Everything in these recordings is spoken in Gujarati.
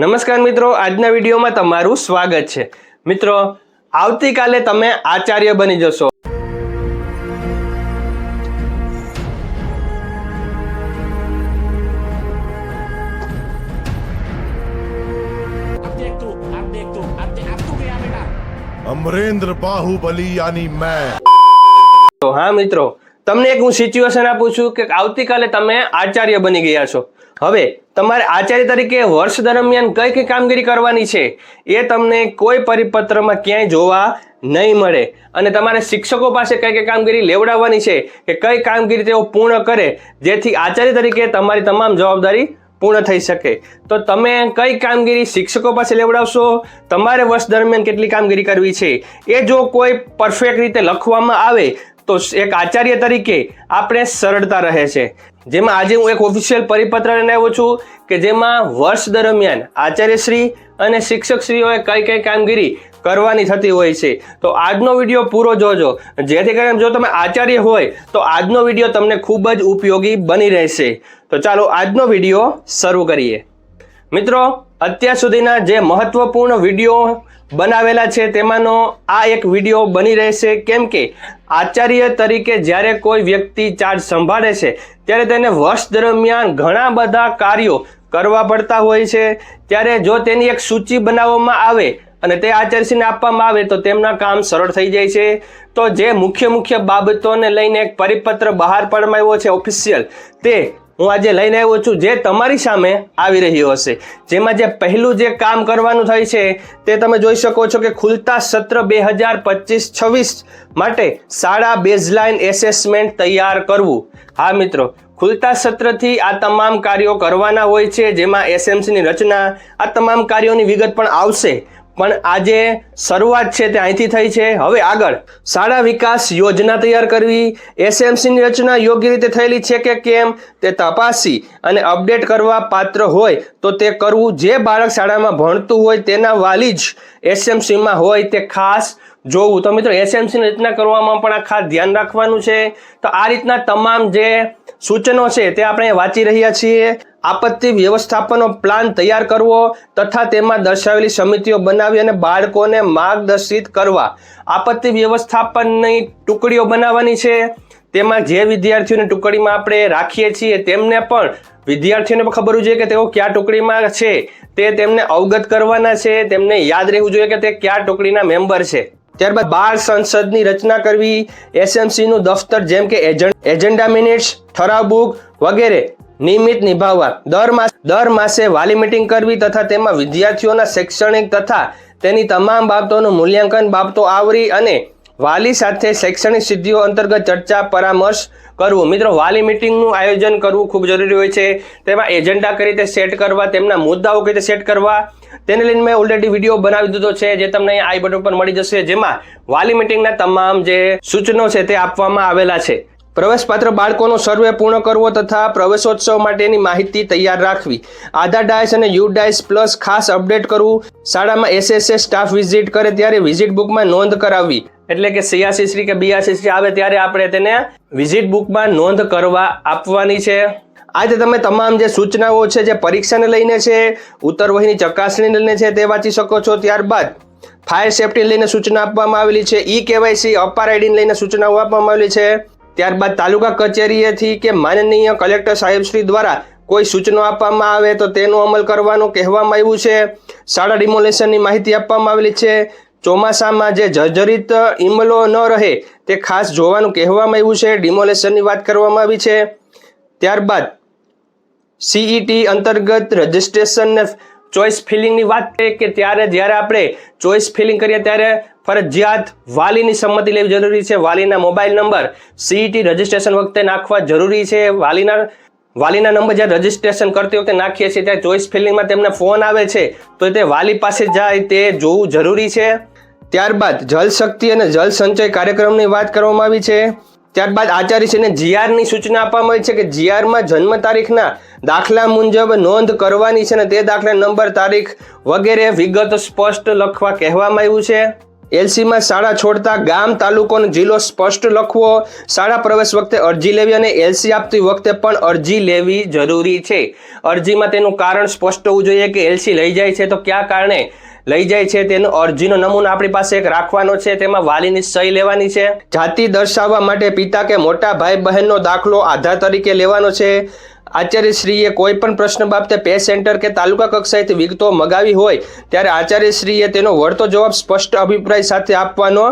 નમસ્કાર મિત્રો આજના વિડીયોમાં તમારું સ્વાગત છે. મિત્રો આવતીકાલે તમે આચાર્ય બની જશો. અમરેન્દ્ર બાહુબલી યાની મેં. તો હા મિત્રો તમને એક હું સિચ્યુએશન આપું છું કે આવતીકાલે તમે આચાર્ય બની ગયા છો. હવે, તમારે આચાર્ય તરીકે વર્ષ દરમિયાન કઈ કઈ કામગીરી કરવાની છે એ તમને કોઈ પરિપત્રમાં ક્યાંય જોવા નહીં મળે. અને તમારે શિક્ષકો પાસે કઈ કઈ કામગીરી લેવડાવવાની છે કે કઈ કામગીરી તેઓ પૂર્ણ કરે જેથી આચાર્ય તરીકે તમારી તમામ જવાબદારી પૂર્ણ થઈ શકે. તો તમે કઈ કામગીરી શિક્ષકો પાસે લેવડાવશો? તમારે વર્ષ દરમિયાન કેટલી કામગીરી કરવી છે? એ જો કોઈ પરફેક્ટ રીતે લખવામાં આવે તો એક આચાર્ય તરીકે આપણે સરળતા રહે છે. જેમાં આજે હું એક ઓફિશિયલ પરિપત્ર લઈને આવ્યો છું કે જેમાં વર્ષ દરમિયાન આચાર્યશ્રી અને શિક્ષકશ્રીઓએ કઈ કઈ કામગીરી કરવાની થતી હોય છે. તો આજનો વીડિયો પૂરો જોજો. જેથી કરીને જો તમે આચાર્ય હોય, તો આજનો વીડિયો તમને ખૂબ જ ઉપયોગી બની રહેશે. તો ચાલો આજનો વીડિયો શરૂ કરીએ. મિત્રો, અત્યાર સુધીના જે મહત્વપૂર્ણ વીડિયો બનાવેલા છે. તેમાંનો આ એક વીડિયો બની રહેશે. કેમ કે આચાર્ય તરીકે જ્યારે કોઈ વ્યક્તિ ચાર્જ સંભાળે છે, ત્યારે તેને વર્ષ દરમિયાન ઘણા બધા કાર્યો કરવા પડતા હોય છે. ત્યારે જો તેની એક સૂચિ બનાવવામાં આવે અને તે આચાર્યશ્રીને આપવામાં આવે, તો તેમના કામ સરળ થઈ જાય છે. તો જે મુખ્ય મુખ્ય બાબતોને લઈને એક પરિપત્ર બહાર પાડવામાં આવ્યો છે ઓફિશિયલ તે હું આજે લઈને આવ્યો છું જે તમારી સામે આવી રહ્યો હશે. જેમાં જે પહેલું જે કામ કરવાનું થાય છે, તે તમે જોઈ શકો છો કે ખુલતા સત્ર બે હજાર પચીસ છવ્વીસ માટે શાળા બેઝલાઇન એસેસમેન્ટ તૈયાર કરવું. હા મિત્રો, ખુલતા સત્રથી આ તમામ કાર્યો કરવાના હોય છે, જેમાં એસએમસીની રચના, આ તમામ કાર્યોની વિગત પણ આવશે. પણ આજે શરૂઆત છે તે અહીંથી થઈ છે. હવે આગળ, શાળા વિકાસ યોજના તૈયાર કરવી. એસએમસીની રચના યોગ્ય રીતે થયેલી છે કે કેમ તે તપાસી અને અપડેટ કરવા પાત્ર હોય તો તે કરવું. જે બાળક શાળામાં ભણતું હોય તેના વાલી જ એસએમસીમાં હોય તે ખાસ જોવું. તો મિત્રો, એસએમસીની રચના કરવામાં પણ આ ખાસ ધ્યાન રાખવાનું છે. તો આ રીતના તમામ જે સૂચનો છે તે આપણે વાંચી રહ્યા છીએ. આપત્તિ વ્યવસ્થાપનનો પ્લાન તૈયાર કરવો તથા તેમાં દર્શાવેલી સમિતિઓ બનાવી અને બાળકોને માર્ગદર્શિત કરવા. આપત્તિ વ્યવસ્થાપનની ટુકડીઓ બનાવવાની છે. તેમાં જે વિદ્યાર્થીઓની ટુકડીમાં આપણે રાખીએ છીએ તેમને પણ વિદ્યાર્થીઓને પણ ખબર હોવી જોઈએ કે તેઓ કયા ટુકડીમાં છે. તે તેમને અવગત કરવાના છે. તેમને યાદ રહેવું જોઈએ કે તે કયા ટુકડીના મેમ્બર છે. ત્યારબાદ બાળ સંસદની રચના કરવી, એસએમસીનું દફતર જેમ કે એજન્ડા મિનિટ્સ, ઠરાવ બુક વગેરે. નિયમિત નિભાવવા. દર માસ, દર માસે વાલી મીટિંગ કરવી તથા તેમાં વિદ્યાર્થીઓના શૈક્ષણિક તથા તેની તમામ બાબતોનું મૂલ્યાંકન બાબતો આવરી અને વાલી સાથે શૈક્ષણિક સિદ્ધિઓ અંતર્ગત ચર્ચા, પરામર્શ કરવું. મિત્રો, વાલી મિટિંગનું આયોજન કરવું ખૂબ જરૂરી હોય છે. તેમાં એજન્ડા કઈ રીતે સેટ કરવા, તેમના મુદ્દાઓ કઈ રીતે સેટ કરવા, તેને લઈને મેં ઓલરેડી વીડિયો બનાવી દીધો છે, જે તમને આઈ બટન પર મળી જશે, જેમાં વાલી મિટિંગના તમામ જે સૂચનો છે તે આપવામાં આવેલા છે. પ્રવેશપાત્ર બાળકોનો સર્વે પૂર્ણ કરવો તથા પ્રવેશોત્સવ માટેની માહિતી તૈયાર રાખવી. આધાર ડાયસ અને યુ ડાયસ પ્લસ ખાસ અપડેટ કરવું. શાળામાં એસએસએસ સ્ટાફ વિઝિટ કરે ત્યારે વિઝિટ બુકમાં નોંધ કરાવવી. એટલે કે સિયાસી શ્રી કે બીઆસી શ્રી આવે ત્યારે આપણે તેને વિઝિટ બુકમાં નોંધ કરવા આપવાની છે. આજે તમે તમામ જે સૂચનાઓ છે, જે પરીક્ષાને લઈને છે ઉત્તરવહીની ચકાસણીને લઈને છે તે વાંચી શકો છો. ત્યારબાદ ફાયર સેફટી લઈને સૂચના આપવામાં આવેલી છે. ઈ કેવાયસી, અપાર આઈડીને લઈને સૂચનાઓ આપવામાં આવેલી છે. ત્યારબાદ તાલુકા કચેરીએથી કે માનનીય કલેક્ટર સાહેબશ્રી દ્વારા કોઈ સૂચનો આપવામાં આવે તો તેનો અમલ કરવાનું કહેવામાં આવ્યું છે. શાળા ડિમોલેશનની માહિતી આપવામાં આવેલી છે. ચોમાસામાં જે જર્જરિત ઇમલો ન રહે તે ખાસ જોવાનું કહેવામાં આવ્યું છે. ડિમોલેશનની વાત કરવામાં આવી છે. ત્યારબાદ સીઈટી અંતર્ગત રજિસ્ટ્રેશન ચોઈસ ફિલિંગની વાત કરીએ કે ત્યારે જ્યારે આપણે ચોઇસ ફિલિંગ કરીએ ત્યારે ફરજિયાત વાલીની સંમતિ લેવી જરૂરી છે. વાલીના મોબાઈલ નંબર સીઈટી રજિસ્ટ્રેશન વખતે નાખવા જરૂરી છે. વાલીના વાલીના નંબર જ્યારે રજિસ્ટ્રેશન કરતી વખતે નાખીએ છીએ ત્યારે ચોઈસ ફિલિંગમાં તેમને ફોન આવે છે. તો તે વાલી પાસે જાય તે જોવું જરૂરી છે. ત્યારબાદ જલ શક્તિ અને જલ સંચય કાર્યક્રમની વાત કરવામાં આવી છે. ત્યારબાદ આચાર્યશ્રીને જીઆરની સૂચના આપવામાં આવી છે કે જીઆરમાં જન્મ તારીખના દાખલા મુજબ નોંધ કરવાની છે અને તે દાખલા નંબર, તારીખ વગેરે વિગત સ્પષ્ટ લખવા કહેવામાં આવ્યું છે. એલસીમાં શાળા છોડતા ગામ, તાલુકો અને જિલ્લો સ્પષ્ટ લખવો. શાળા પ્રવેશ વખતે અરજી લેવી અને એલસી આપતી વખતે પણ અરજી લેવી જરૂરી છે. અરજીમાં તેનું કારણ સ્પષ્ટ હોવું જોઈએ કે એલસી લઈ જાય છે તો કયા કારણે લઈ જાય છે તેનો અરજીનો નમૂનો આપણી પાસે એક રાખવાનો છે. તેમાં વાલીની સહી લેવાની છે. જાતિ દર્શાવવા માટે પિતા કે મોટા ભાઈ બહેનનો દાખલો આધાર તરીકે લેવાનો છે. આચાર્યશ્રીએ કોઈ પણ પ્રશ્ન બાબતે પે સેન્ટર કે તાલુકા કક્ષાએથી વિગતો મગાવી હોય, ત્યારે આચાર્યશ્રીએ તેનો વળતો જવાબ સ્પષ્ટ અભિપ્રાય સાથે આપવાનો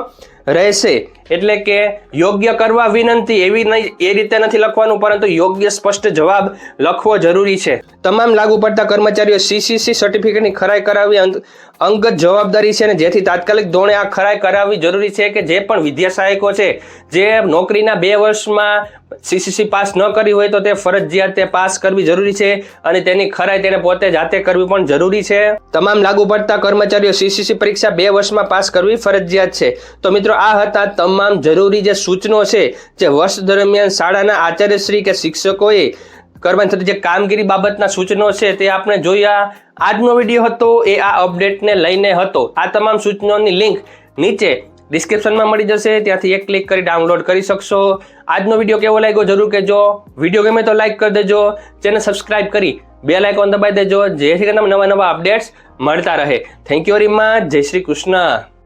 રહેશે. એટલે કે યોગ્ય કરવા વિનંતી એવી નહીં એ રીતે નથી લખવાનું, પરંતુ યોગ્ય સ્પષ્ટ જવાબ લખવો જરૂરી છે. તમામ લાગુ પડતા કર્મચારીઓ સીસીસી સર્ટિફિકેટની ખરાઈ કરાવવી અંગ- અંગત જવાબદારી છે અને જેથી તાત્કાલિક ધોરણે આ ખરાઈ કરાવવી જરૂરી છે કે જે પણ વિદ્યા સહાયકો છે, જે નોકરીના બે વર્ષમાં સીસીસી પાસ ન કરી હોય તો તે ફરજિયાત તે પાસ કરવી જરૂરી છે અને તેની ખરાઈ તેને પોતે જાતે કરવી પણ જરૂરી છે. તમામ લાગુ પડતા કર્મચારીઓ સીસીસી પરીક્ષા બે વર્ષમાં પાસ કરવી ફરજિયાત છે. તો મિત્રો આ હતા તમામ જરૂરી જે સૂચનો છે, જે વર્ષ દરમિયાન શાળાના આચાર્યશ્રી કે શિક્ષકોએ કરવાની થતી જે કામગીરી બાબતના સૂચનો છે તે આપણે જોયા. આજનો વીડિયો હતો એ આ અપડેટને લઈને હતો. આ તમામ સૂચનોની લિંક નીચે ડિસ્ક્રિપ્શનમાં મળી જશે. ત્યાંથી એક ક્લિક કરી ડાઉનલોડ કરી શકશો. આજનો વીડિયો કેવો લાગ્યો જરૂર કહેજો. વીડિયો ગમે તો લાઇક કરી દેજો. ચેનલ સબસ્ક્રાઇબ કરી બે લાઇકોન દબાવી દેજો જેથી કરીને નવા નવા અપડેટ્સ મળતા રહે. થેન્ક યુ વેરી મચ જય શ્રી કૃષ્ણ.